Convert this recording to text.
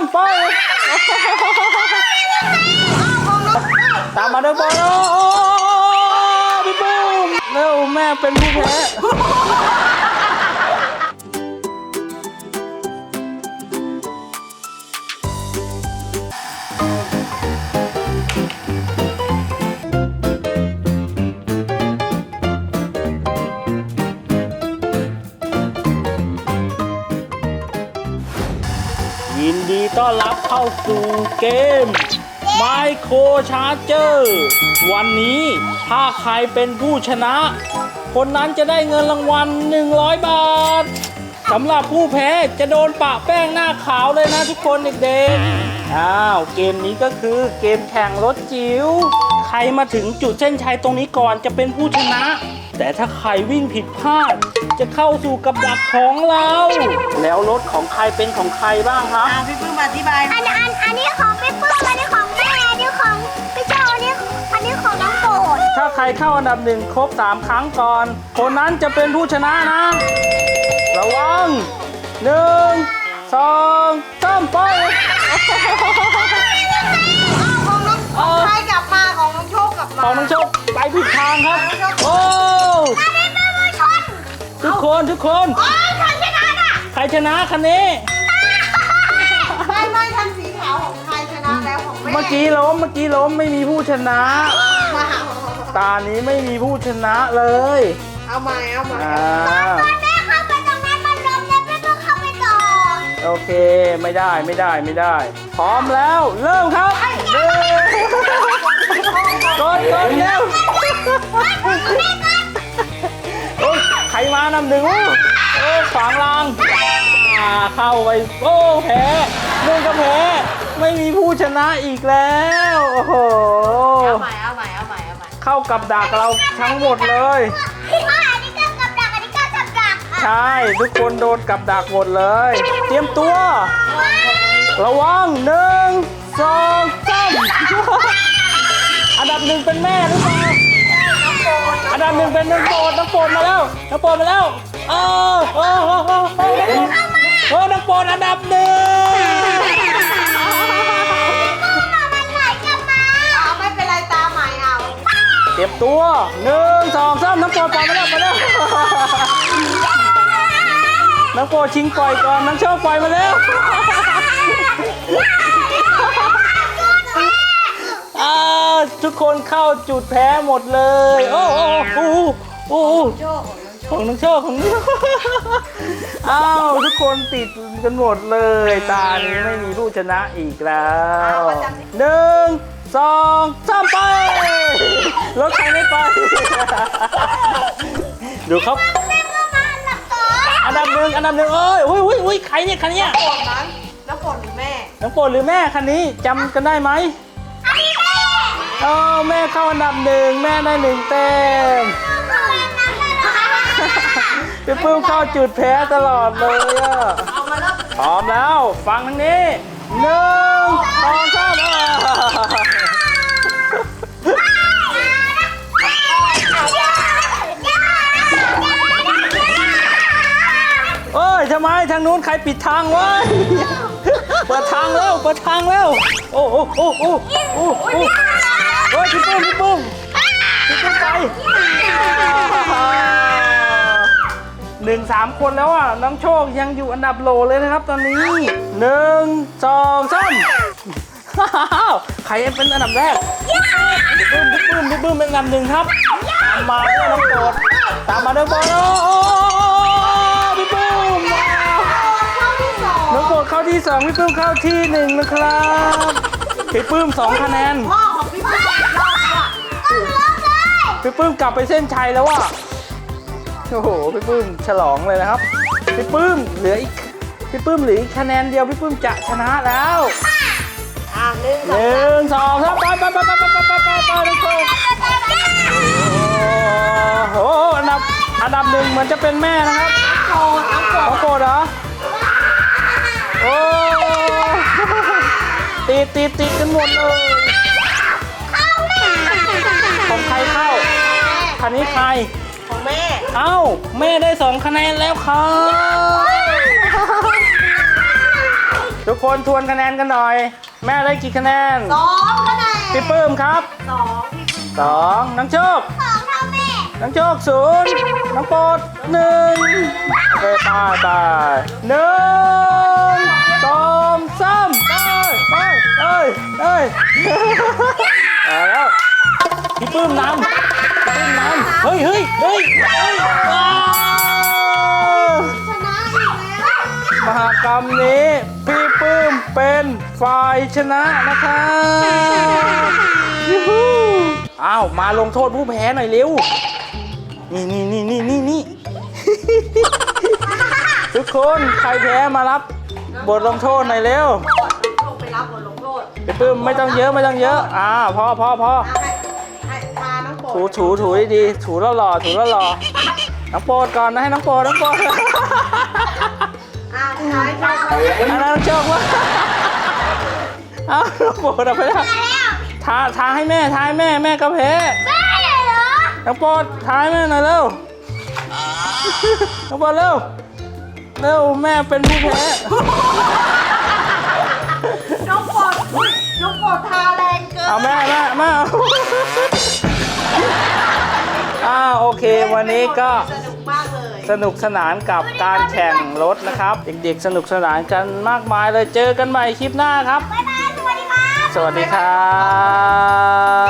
ามไปตามมาด้อบอลโอ้พี่ปุ้มเร็วแม่เป็นผู้แพ้ ดีต้อนรับเข้าสู่เกม Micro Charger วันนี้ถ้าใครเป็นผู้ชนะ คนนั้นจะได้เงินรางวัล 100 บาทสำหรับผู้แพ้จะโดนปะแป้งหน้าขาวเลยนะทุกคนเด็กๆ อ้าว เกมนี้ก็คือเกมแข่งรถจิ๋ว ใครมาถึงจุดเส้นชัยตรงนี้ก่อนจะเป็นผู้ชนะ แต่ถ้าใครวิ่งผิดพลาด จะเข้าสู่กับดักของเรา แล้วรถของใครเป็นของใครบ้างครับ อ่าพี่ปื้มอธิบายอันอันอันนี้ของพี่ปื้มอันนี้ของแม่อันนี้ของพี่เจ้าอันนี้อันนี้ของน้องโปรดถ้าใครเข้าอันดับหนึ่งครบ 3 ครั้งก่อน คนนั้นจะเป็นผู้ชนะนะ ระวังหนึ่งสองสามไปของน้องของใครกลับมาของน้องโชคกลับมา ของน้องโชคไปผิดทางครับ โอ้อั คนทุกคน โอ้ยคนชนะน่ะใครชนะคันนี้ ไม่ไม่ทันสีขาวของใครชนะแล้วของแม่เมื่อกี้ล้มเมื่อกี้ล้มไม่มีผู้ชนะตานี้ไม่มีผู้ชนะเลยเอาใหม่เอาใหม่อ่าตอนแม่เข้าไปตรงนั้นมันล้มแล้วพี่ปื้มเข้าไปต่อโอเคไม่ได้ไม่ได้ไม่ได้ พร้อมแล้วเริ่มครับหนึ่งกดกดเร็วโใครมานำหนึ่งโอ้โอ้ขวางรางอ่าเข้าไปโอ้แพ้นึ่งก็แพ้ไม่มีผู้ชนะอีกแล้ว โอ้โห เอาใหม่เอาใหม่เอาใหม่เอาใหม่เข้ากับดักเราทั้งหมดเลยพี่ว่าอันนี้ก็กับดักอันนี้ก็กับดักอะใช่ ทุกคนโดนกับดักหมดเลย เตรียมตัว ระวังหนึ่งสองสามอันดับหนึ่งเป็นแม่หรือเปล่า อันดับหนึ่งเป็นน้องโปรดน้องโปรดมาแล้วน้องโปรดมาแล้วเออเออเออเออเออเออน้องโปรดอันดับหนึ่งมันไหลกลับมาเอาไม่เป็นไรตาใหม่เอาเตรียมตัวหนึ่งสองสามน้องโปรดปล่อยมาแล้วมาแล้วน้องโปรดชิงปล่อยก่อนน้องโชคปล่อยมาแล้ว ทุกคนเข้าจุดแพ้หมดเลย โอ้โอ้โอ้โอ้โชคของน้องโชขคองน้องโชคของน้องอ้าวทุกคนติดกันหมดเลย ตานี้ไม่มีผู้ชนะอีกแล้วหนึ่งสองสามไปรถใครไม่ไป ดูครับแม่ก็มาอันดับสองอันดับหนึ่งอันดับหนึ่งเอ้ยอุ้ยอุ้ยอุ้ยใครเนี่ยคันเนี้ยโปรดนั้นน้ำฝนหรือแม่น้องโปรดหรือแม่คันนี้จำกันได้ไหมอันนี้แม่ เออแม่เข้าอันดับหนึ่งแม่ได้หนึ่งเต็มเข้าไปนั่นเลยนะคะพี่ปื้มเข้าจุดแพ้ตลอดเลยอะเอามาแล้วพร้อมแล้ว ฟังทางนี้หนึ่งสองสามเอ้ยทำไมทางนู้นใครปิดทางวะเปิดทางแล้วเปิดทางแล้ว โอ้โอ้โอ้โอ้โอ้โอ้ เฮ้ยพี่ปุ้มพี่ปุ้มพี่ปุ้มไปหนึ่งสามคนแล้วอะน้องโชคยังอยู่อันดับโหลเลยนะครับ ตอนนี้หนึ่งสองสามอ้าวใครเป็นอันดับแรกพี่ปุ้มพี่ปุ้มพี่ปุ้มเป็นอันดับหนึ่งครับตามมาด้วยน้องโปรดตามมาด้วยโปรดโอ้โอ้พี่ปุ้มว้าเข้าที่สองน้องโปรดเข้าที่สองพี่ปื้มเข้าที่หนึ่งนะครับพี่ปื้มสองคะแนน พี่ปื้มกลับไปเส้นชัยแล้วว่ะโอ้โหพี่ปื้มฉลองเลยนะครับพี่ปื้มเหลืออีกพี่ปื้มเหลืออีกคะแนนเดียวพี่ปื้มจะชนะแล้วอ่าหนึ่งหนึ่งสองสามไปไปไปไปไปไปไปไปไปน้องโชคโอ้โหอันดับอันดับหนึ่งเหมือนจะเป็นแม่นะครับโปรดน้ำฝนเขาโกรธเหรอโอ้ติดติดติดกันหมดเลยของใครเข้า คันนี้ใคร ของแม่ เอ้า แม่ได้สองคะแนนแล้วครับ ทุกคนทวนคะแนนกันหน่อย แม่ได้กี่คะแนนสองคะแนนพี่ปื้มครับสองพี่ปื้มสองน้องโชคสองเท่าแม่น้องโชคศูนย์น้องโปรดหนึ่งไปไปไปหนึ่งสองสามไปไปเอ้ยเอ้ยเอาแล้วพี่ปื้มนำ พี่ปื้มนำเฮ้ยเฮ้ยเฮ้ยเฮ้ยว้าวชนะอีกแล้วมหากรรมนี้พี่ปื้มเป็นฝ่ายชนะนะครับยูฮูอ้าวมาลงโทษผู้แพ้หน่อยเร็ว นี่นี่นี่นี่นี่นี่ ทุกคนใครแพ้มารับบทลงโทษหน่อยเร็วลงไปรับบทลงโทษพี่ปื้มไม่ต้องเยอะไม่ต้องเยอะ อ่าพอพอพออะให้ใถูถูถูดีๆถูแล้วหล่อถูแล้วหล่อน้องโปรดก่อนนะให้น้องโปรดน้องโปรดอะใช้ใช้อันนั้นโชคว่าเอาน้องโปรดเอาไปแล้วมาแล้วทาทาให้แม่ทาให้แม่แม่ก็แพ้แม่เหรอน้องโปรดทาให้แม่หน่อยเร็วน้องโปรดเร็วเร็วแม่เป็นผู้แพ้น้องโปรดอุ๊ยน้องโปรดทาแรงเกินเอาแม่แม่แม่เอาอ้าวโอเค วันนี้ก็สนุกมากเลยสนุกสนานกับการแข่งรถนะครับ เด็กๆสนุกสนานกันมากมายเลยเจอกันใหม่คลิปหน้าครับ บ๊ายบาย สวัสดีครับ สวัสดีครับ